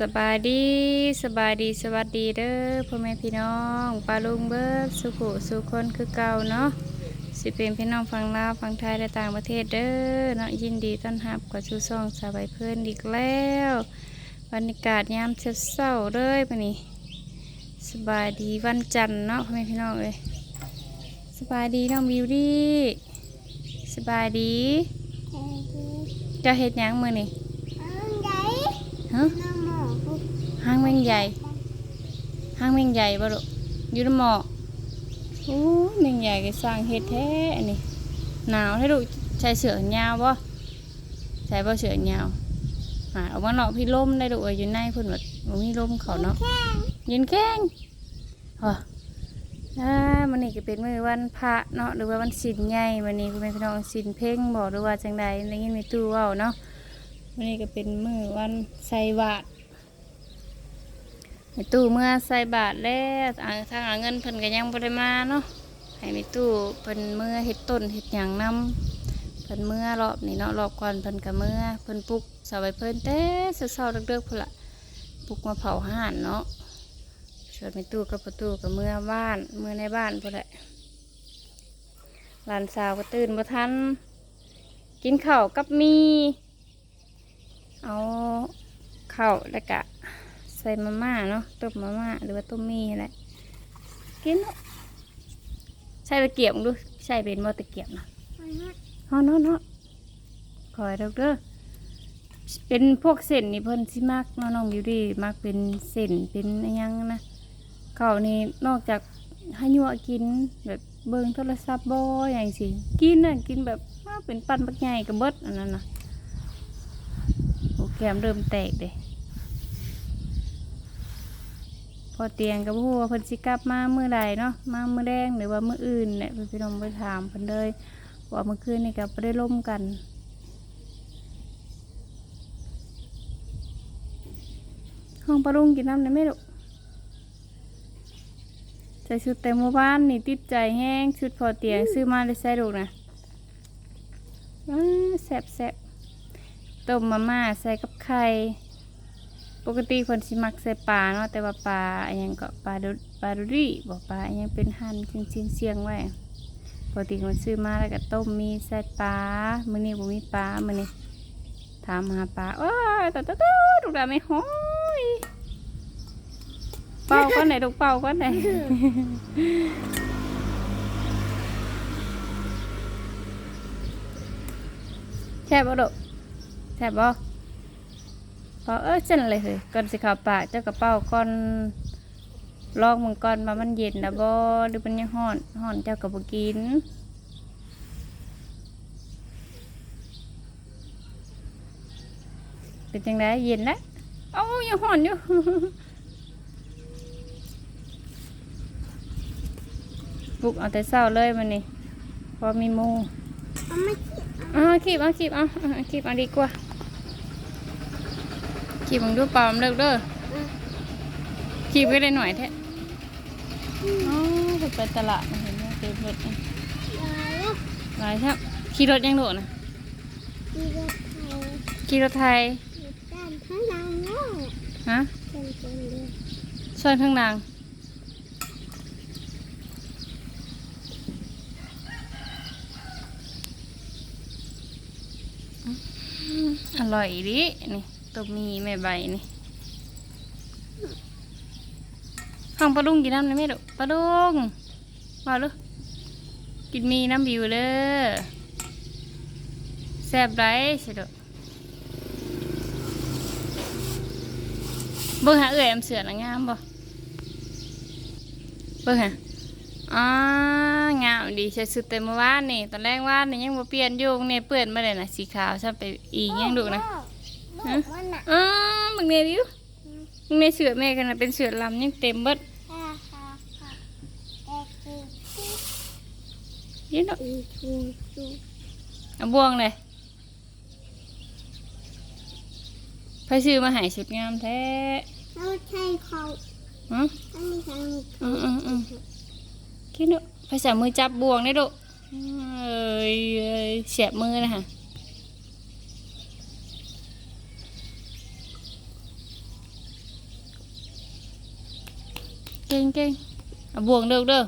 สบายดีสบายดีสวัสดีเด้อพ่อแม่พี่น้องปลาลุงเบิร์ดสุขุสุคนคือเก่าเนาะสิเป็นพี่น้องฝั่งลาวฝั่งไทยและต่างประเทศเด้อเนาะยินดีต้อนรับกับชูซองสบายเพื่อนอีกแล้วบรรยากาศยามเช้าๆเลยปะนี้สบายดีวันจันทร์เนาะพ่อแม่พี่น้องเอ้ยสบายดีน้องบิวดี้สบายดีเจะเฮ็ดหยังมือนี่ฮะ ห้างแมงใหญ่ ห้างแมงใหญ่บ่ลูกอยู่ในหมอกโอ้ยแมงใหญ่ก็สร้างเฮ็ดแท้อันนี้หนาวให้ลูกใส่เสื้อแขนยาวบ่ใส่บ่เสื้อแขนยาวหาเอามาเนอกพี่ลมได้ลูกอยู่ในเพิ่นว่าบ่มีลมเขาเนาะเย็นแข้งฮะอ่ามันนี่ก็เป็นมื้อวันพระเนาะหรือว่าวันศีลใหญ่วันนี้คุณแม่พี่น้องศีลเพ่งบ่หรือว่าจังใดได้ยินมีตู้เว้าเนาะวันนี้ก็เป็นมื้อวันใส่บาตร มีตู้เมื่อใส่บาทแล้วทางหาเงินเพิ่นก็ยังบ่ได้มาเนาะให้มีตู้เพิ่นเมื่อเฮ็ดต้นเฮ็ดหยังนํเพิ่นเมื่อรอบนี้เนาะรอบก่อนเพิ่นก็เมื่อเพิ่นปลุกสาไว้เพิ่นแต่เช้าๆเด็กๆพุ่นละปลุกมาเผาห่านเนาะส่วนมีตู้กับประตูก็เมื่อบ้านเมื่อในบ้านพุ่นละหลานสาวก็ตื่นบ่ทันกินข้าวกับมี เอาข้าวแล้วก็ ส่มาม่าเนาะต้มมาม่าหรือว่าต้มมีอะไรกินเนาะใส่ตะเกียบมึงดูใส่เป็นบ่ตะเกียบนะฮอนฮอนฮอนคอยเด้อเด้อเป็นพวกเส้นนี่เพิ่นสิมักนาะน้องบิวดี้มักเป็นเส้นเป็นอะไรยังนะเขานี่นอกจากให้ยัวกินแบบเบิ่งโทรศัพท์บ่อย่างสิกินน่ะกินแบบเป็นปั้นบักใหญ่กับเบิดอันนั้นน่ะโอ้แกมเริ่มแตกเด้ พอเตียงกับผู้ว่าเพิ่นสิกลับมาเมื่อใดเนาะมาเมื่อแดงหรือว่าเมื่ออื่นเนี่ยพี่พี่น้องไปถามเพิ่นเลยว่าเมื่อคืนนี่ก็บ่ได้ล่มกันห้องปลารุงกินน้ำได้ไหมลูกใส่ชุดแต่มื่อวานนี่ติดใจแห้งชุดพอเตียงซื้อมาได้ใส่ลูกนะแซ่บแซ่บต้มมาม่าใส่กับไข่ ปกติคนสิมักใส่ปลาเนาะแต่ว่าปลาอันยังก็ปลาดุปลาดุรีบอกปลาอันยังเป็นหั่นเชียงเชียงเชียงๆไว้ปกติคนซื้อมาแล้วก็ต้มมีใส่ปลามื้อนี้บ่มีปลามื้อนี้ถามหาปลาโอ้ยตะตะตะลูกดาไม่ห้อยเป่าก้อนไหนลูกเป่าก้อนไหนแช่บบ่ลูกแช่บบ่ อเออฉันเลยเฮ้ยก่อนสิเข่าวปากเจ้ากระเป๋าก่อนลอกมึงก่อนมามันเย็นนะบ่หรือมันยังห่อนห่อนเจ้ากับกินเป็นจังไดเย็นแล้วเอ้ายังห่อนอยู่ปลุกเอาแต่เศร้าเลยมันนี่พอมีหมูเอาคีบเอาคีบเอาเอาคีบเอาดีกว่า ขี่มึงดูเปล่ามันเลิกเด้อขี่ไปได้หน่อยแท้อ๋อไปไปตลาดมาเห็นว่าเต็มรถนี่หลายครับขี่รถยังโดดนะขี่รถไทยฮะซอยข้างนางอร่อยดินี่ ตัวมีแม่ใบนี่ห้องปลาดุงกินน้ำได้ไหมลูกปลาดุงมาลูกกินมีน้ำบิวเลยแซ่บไรสิลูกเบิ่งหาเอื่อยแอมเสือละงามบ่เบิ่งหาอ่างามดีใช้สุดเต็มเมื่อวานนี่ตอนแรกว่านนี่ยังบ่เปลี่ยนอยู่เนี่ยเปื้อนมาเลยนะสีขาวซับไปอีกยังดูนะ อ๋อมึงเนี่ยดิวมึงเนี่ยเสือแม่กันนะเป็นเสือลำยังเต็มเบิดยี่เนาะเอาบ่วงเลยพายซื้อมาใหายชุดงามแท้ฮะอืมอืมอืมคิดเนาะพายใส่มือจับบ่วงได้ดุเอ้ยเอ้ยเสียบมือนะฮะ เก่งเก่งเอาบวงเด้อเด้อ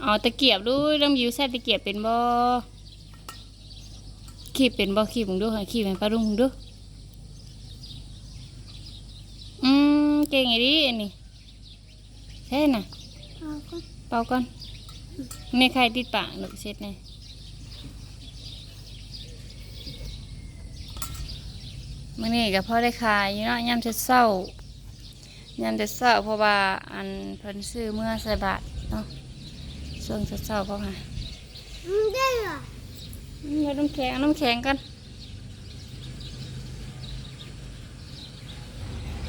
เอาตะเกียบดูน้ำยูใส่ตะเกียบเป็นบ่ขีบเป็นบ่ขีบมึงดูให้ขีบให้ป้าลุงมึงดูอืมเก่งไอ้ดิอันนี้ใช่น่ะเอาก็เป่าก่อนในใครติดปากหนูเช็ดไงมื่อนี้ก็พอได้ขายอยู่เนาะยามจะเศร้า ยามจะเศร้าเพราะว่าอันเพิ่นซื้อเมื่อใส่บาทเนาะช่วงจะเศร้าเพราะว่าอืมได้เหรออืมเอาน้ำแข็งเอาน้ำแข็งกัน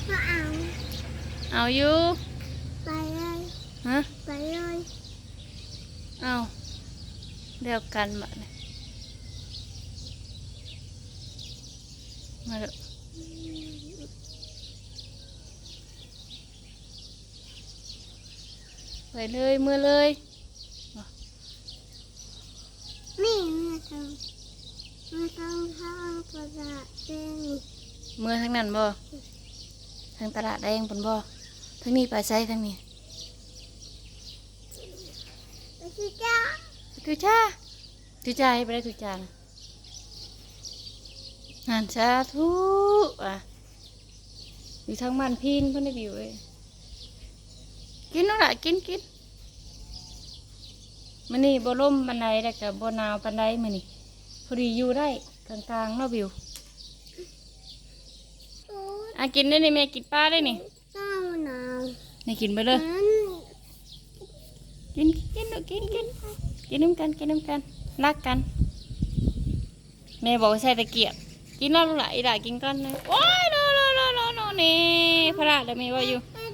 มาเอาเอาอยู่ไปเลยฮะไปเลยเอาเดียวกันบาดนี้มาเด้ อไปเลยมือเลยนี่มาทางมาทางทางกระดาษแดงนี่มือทางนั้นบ่ทางตลาดแดงปนบ่ทางนี้ไปใช้ทางนี้ไปสิจ้าตุจ้าตุจ้าให้ไปได้ตุจ้านะงานสาธุอะอยู่ทางบ้านพินเพิ่นได้บิวเอ้ย กินเนาะล่ะกินกินมื้อนี้บ่ล่มปานใดแล้วก็บ่หนาวปานใดมื้อนี้พอดีอยู่ได้กลางๆเนาะบิวโอ้ยอะกินได้นี่แม่กินปลาได้นี่เจ้าหนาวนี่กินไปเลยนั้นกินกินลูกกินกินกินน้ำกันกินน้ำกันรักกันแม่บอกว่าใส่ตะเกียบกินแล้วลูกหลานอีหลานกินก้อนนะโอ้ยโนโนโนโนโนนี่พระเดี๋ยวแม่ว่าอยู่อั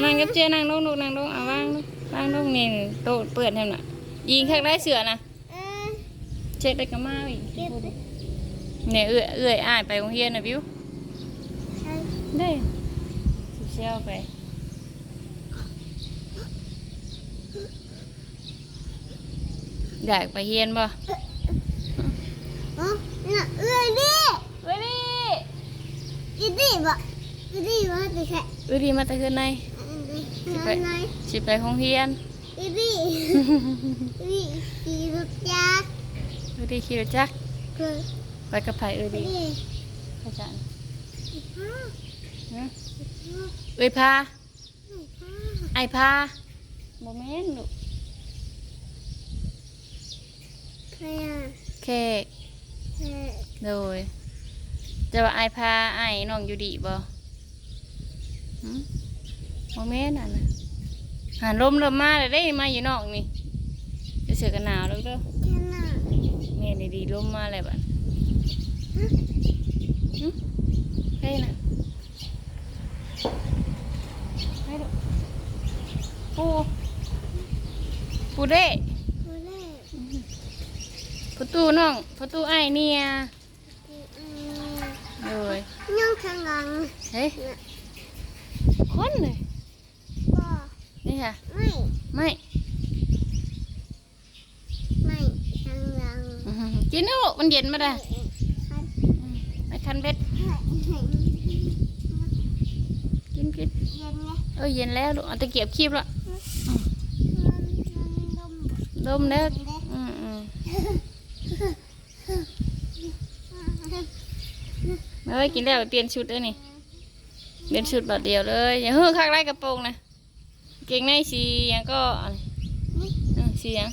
นนั้นกับเจนั่งลงลูกนั่งลงเอาวางลงวางลงนี่โต๊ะเปื่อนแทนน่ะยิงข้างได้เสือนะเออเช็ดได้กระมาอีกเก็บไปเนี่ยเอื้อยเอื้อยอ้ายไปโรงเรียนนะบิวใช้ได้สิเชี่ยวไปอยากไปเฮียนบ่อ๋อน่ะเอ้ยดิเอ้ยดิอีดิบ่อีดิว่าจะแค่เอ้ยดิมาแต่คืนใน ไหนไหนสิไปโรงเรียนอีดิอีดิขี่รถจักรเอ้ยดิขี่รถจักรคือไปกับไผเอ้ยอีดิดิพระจันทร์ฮ่าฮะฮ่าเอ้ยพา ฮ่า ไอพาบ่แม่นลูกใครอะแค่ใครโดย จะว่าไอพาไอน้องอยู่ดีบ่หึบ่ แม่นอะนะหันลมเริ่มมาแล้วได้มาอยู่นอกนี่จะเสือกันหนาวแล้วเด้อแค่น่ะแม่นี่ดีลมมาแล้วบัดหึใช่น่ะให้ดูปูปูเด้ผู้เล่นประตูน้องประตูไอ้เนี่ยที่อืมเลยย่องข้างหลังเฮ้ยคนเลยก็นี่ ค่ะ ไม่ไม่ไม่ข้างหลังอื้อหือกินนะลูกมันเย็นมาได้คัดไม่คันเบ็ดให้ให้กินกินเย็นไงเอ้ยเย็นแล้วลูกเอาตะเกียบคีบละมันมันดมดมเด้อเด้อืมอืมเอ้ยกินแล้วเปลี่ยนชุดเลยนี่เปลี่ยนชุดแบบเดียวเลยอย่าเฮือข้างไรกระโปรงนะ เกงในสีหยังก็อันนี้อืมสีหยัง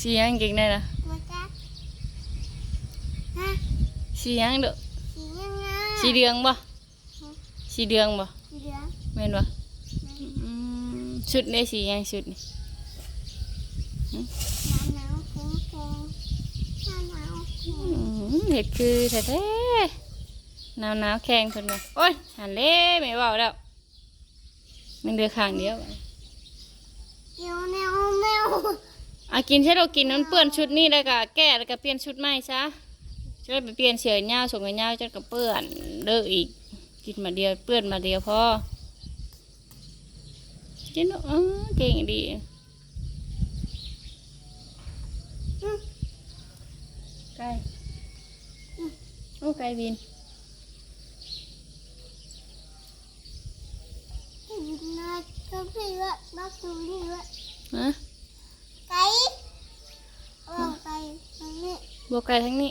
สีหยังเกงในนะมาจ้าฮะสีหยังเด้อสียังไงสีเหลืองบ่สีเหลืองบ่สีเหลืองแม่นบ่อืมชุดนี้สีหยังชุดนี่หนาวหนาวแข็งแข็งหนาวหนาวแข็อืงมเห็ดคือแท้ๆ หนาวหนาวๆแข็งเพิ่นว่าโอ้ยหันเล่ไม่เว้าแล้ว มันเดือข้างเดียวเดี๋ยวแนวแนวอากินใช่เรากินมันเปื้อนชุดนี้แล้วก็แก้แล้วก็เปลี่ยนชุดใหม่ซะจะได้ไปเปลี่ยนเสื้อยาวส่งยาวจนก็เปื้อนเด้ออีก กินมาเดียวเปื้อนมาเดียวพอกินเนาะเออเก่งดีไก่โอ้ไก่บิน บักดูนี่ด้วย ฮะไก่โอ้ไก่ตรงนี้บวกไก่ทั้งนี้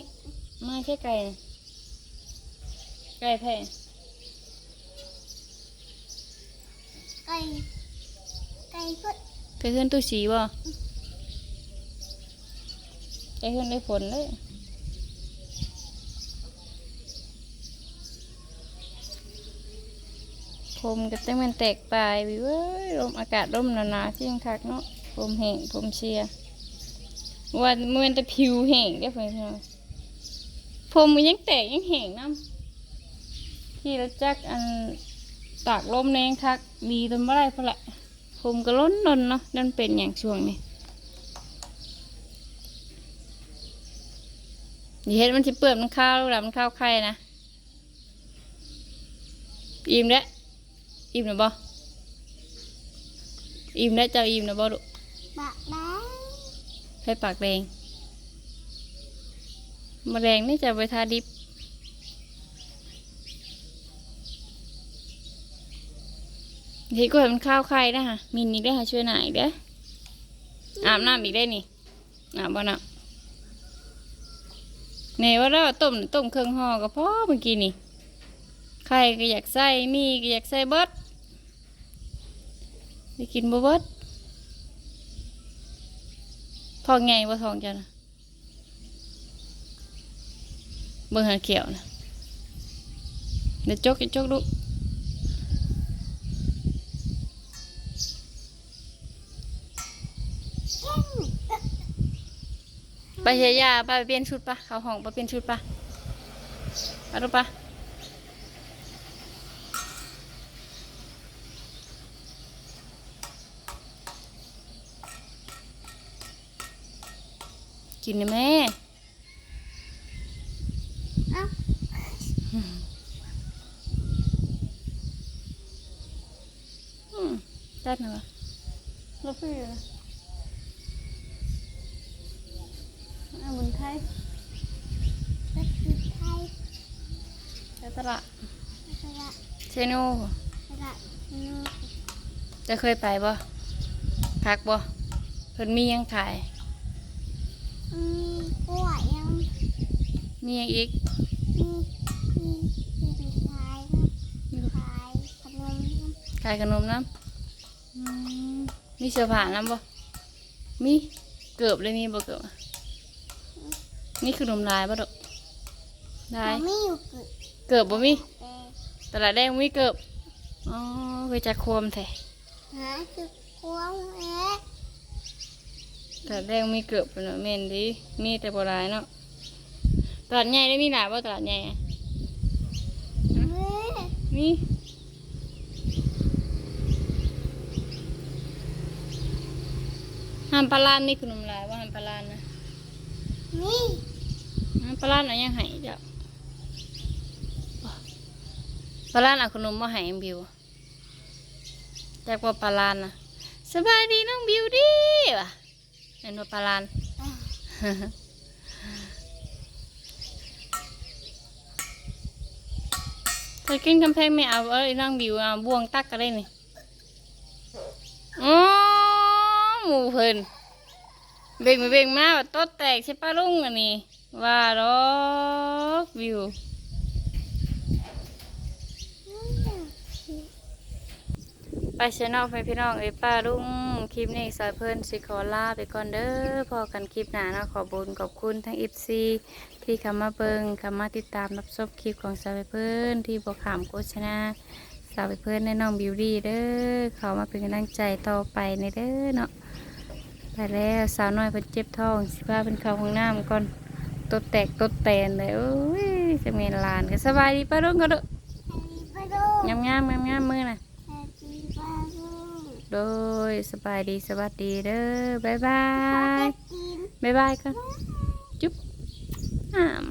ไม่ใช่ไก่นะไก่แพะไก่ไก่ก็ไก่ขึ้นตู้สีบ่ไก่ขึ้นได้ผลเลย ผมก็ต้องมันแตกปลายวิเว้ยลมอากาศร่มหนาๆที่ยังคักเนาะผมแห้งผมเชียว่ามันแต่ผิวแห้งได้เพื่อนพี่น้องผมมันยังแตกยังแห้งน้ำที่เราจักอันตากลมแรงคักมีต้นไม้พอละผมก็ล้นนนเนาะนั่นเป็นอย่างช่วงนี้เห็นมันสิเปื่อนมันข้าวหรือมันข้าวไข่นะอิ่มแล้ว อิ่มนะบ่อิ่มแล้วเจ้าอิ่มนะบ่ลูกบะแดงให้ปากแดงมะแรงนี่จะไปทาดิบทีก็เห็นมันข้าวไข่นะฮะมินอีกได้อฮะช่วยหน่อยอีกเด้ออาบน้ำอีกได้นี่อาบบ่น้ำเนี่ยว่าเราต้มต้มเครื่องห่อก็พอเมื่อกี้นี่ไข่ก็อยากใส่มีก็อยากใส่เบิด ได้กินบ่เบิดทองไงว่ทองจ้ะนะเบิ่งหาเขียวนะเดี๋ยวจกจกลูกไปเฮียยาไปเปลี่ยนชุดปะเขาห้องไปเปลี่ยนชุดปะเอาดูปะ กินนะแม่เอ้าอืมได้ไหมวะรถพี่อยู่นะเอาบุญไทยก็คือไทยไปตลาดสระเชโนูสระนูจะเคยไปบ่พักบ่เพิ่นมีหยังขายอื มกล้วยยังมีหยังอีกมีมีมีขายนะขายขนมนะขายขนมน้ำอืมมีเสื้อผ้าน้ำบ่มีเกือบเลยมีบ่เกือบอะนี่ขนมลายบ่ดอกลายมันไม่อยู่เกิดเกือบบ่มีแต่ตลาดแดงบ่มีเกือบอ๋อเคยจักโคมแท้หาคือควงเอ๊ะ ตลาดแดงมีเกือบเป็นแม่นดีมีแต่บ่หลายเนาะตลาดใหญ่ได้มีหลายบ่ตลาดใหญ่อะเฮ้ยมีห้ามปลาลานมีขนมลายว่าห้ามปลาลานนะนี่ห้ามปลาลานเอายังไห้เจ้าปลาลานเอาขนมมาให้บิวจากว่าปลาลานนะสบายดีน้องบิวดีว่ะ เห็นว่าปลาลานถ้ากินกำแพงไม่เอาเอ้ยน้องบิวเอาบ่วงตักก็ได้นี่อ๋อหมูเพิ่นเบ่งมาเบ่งมาว่าต้นแตกใช่ป้าลุงอันนี้ว่าดอกบิว ไปชแนลไปพี่น้องเอ้ป้าลุงคลิปนี้สายเพิ่อนสิขอลาไปก่อนเด้อพอกันคลิปหน้าเนาะขอบุญขอบคุณทั้งอิฟซีที่เข้ามาเบิงเข้ามาติดตามรับชมคลิปของสายเพิ่อนที่บอกขามโฆษณาสาวเพิ่อนในน้องบิวดี้เด้อเขามาเป็นกำลังใจต่อไปในเด้อเนาะไปแล้วสาวน้อยเพิ่นเจ็บท้องสิพาเป็นเข้าห้องน้ำก่อนตดแตกตดแตนเลยโอ้ยจะเมนลานก็สบายดีป้าลุงก็เด้อป้าร์โดงามงามงามงามๆมือน่ะ แฮปปี้บาร์โด โดยสบายดีสวัสดีเด้อบ๊ายบาขอจะยกินบ๊ายบายก่อนจุ๊บอ่าม